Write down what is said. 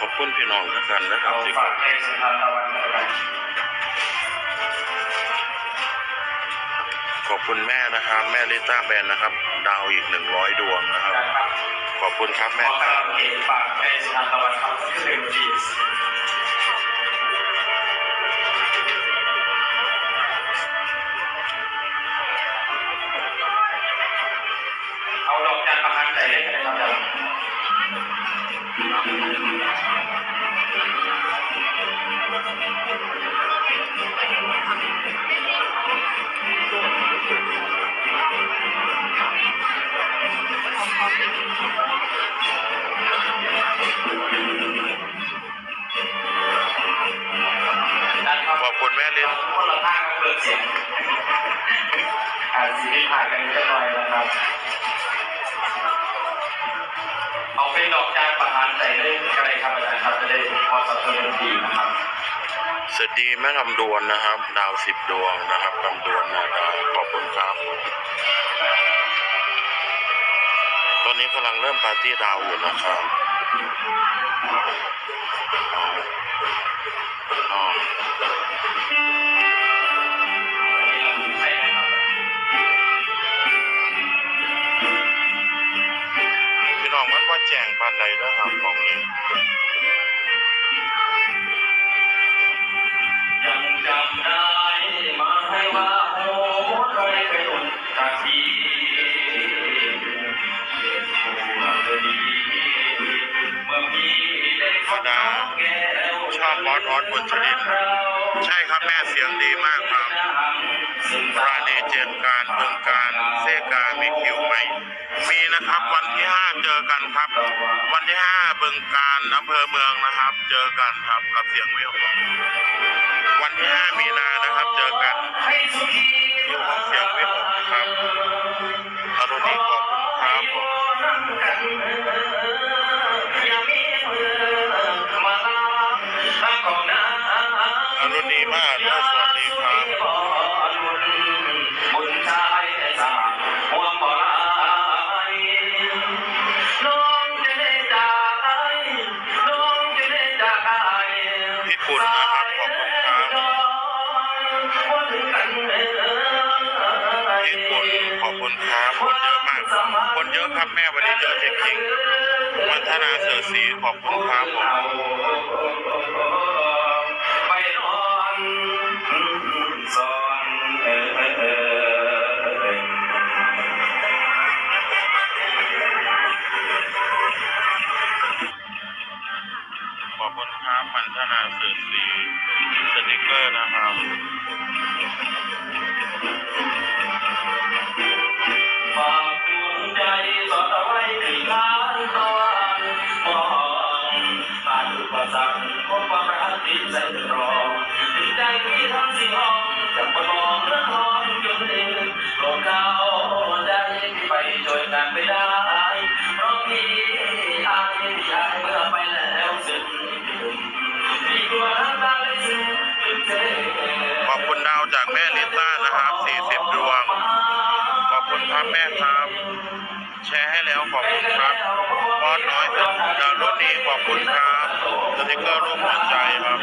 ขอบคุณพี่น้องทุกท่านนะครับที่ฝากเพลงสุนทรตะวันอะไรขอบคุณแม่นะครับ แม่ลิต้าแบนนะครับ ดาวอีกหนึ่งร้อยดวงนะครับนะครับขอบคุณครับขแม่อคคารัราบโอเกะฝากเพลงสุนทรตะวันครับคือเพลงจีสเอาดอกจานประคันใส่เล่นกันนะครับ ครับขอบคุณแม่ลินคนละท่าก็เปิดเสียงอ่าสีที่ผ่านกันนิดหน่อยนะครับ เอาเป็นดอกจานประหารใส่เล่นก็ได้ครับอาจารย์ครับจะได้พอสับสนุนดีนะครับสวัสดีแม่ลำดวนนะครับ ดาวสิบดวงนะครับลำดวนนะดาวขอบคุณครับ ตอนนี้กำลังเริ่มปาร์ตี้ดาวอยู่นะครับอ๋อ แจ้งปานใดนะครับของนี้ยังจำได้มาให้ว่าโอ้เคยเคยหนุนตาทีเมื่อพี่ได้ฟังน้องแก้วชอบบอสออสบุญชลิน ใช่ครับแม่เสียงดีมากครับราณีเจนการเมืองการเซกามีคิวไหมมีนะครับวันที่ห้าเจอกันครับ วันที่ห้าเบึงการอำเภอเมืองนะครับ เจอกันครับกับเสียงวิววันที่ห้ามีนานะครับ เจอกันให้สุขีอยู่กับเสียงวิหกนะครับอรุณีขอบคุณครับ คุณนะครับ ขอบคุณครับพี่ปุ่นขอบคุณครับคนเยอะมาก คนเยอะครับแม่วันนี้เยอะจริงๆวัฒนาเสือสีขอบคุณครับผม ครับพันธนาเสือสีสติกเกอร์นะครับฝากดวงใจสอดไว้ที่ล้านตะวันมองผ่านอุปสรรคพบความรักติดใจรอถึงใจที่ทำสิ่ห้องจะปลองเรื่องร้อนจนเองลกเขาได้ไปช่วยกันไม่ได้ คุณดาวจากแม่นิต้านะครับ 40 ดวง ขอบคุณครับแม่ครับ แชร์ให้แล้วขอบคุณครับบอสน้อยดาวรุ่นนี้ขอบคุณครับสติกเกอร์รูปหัวใจครับ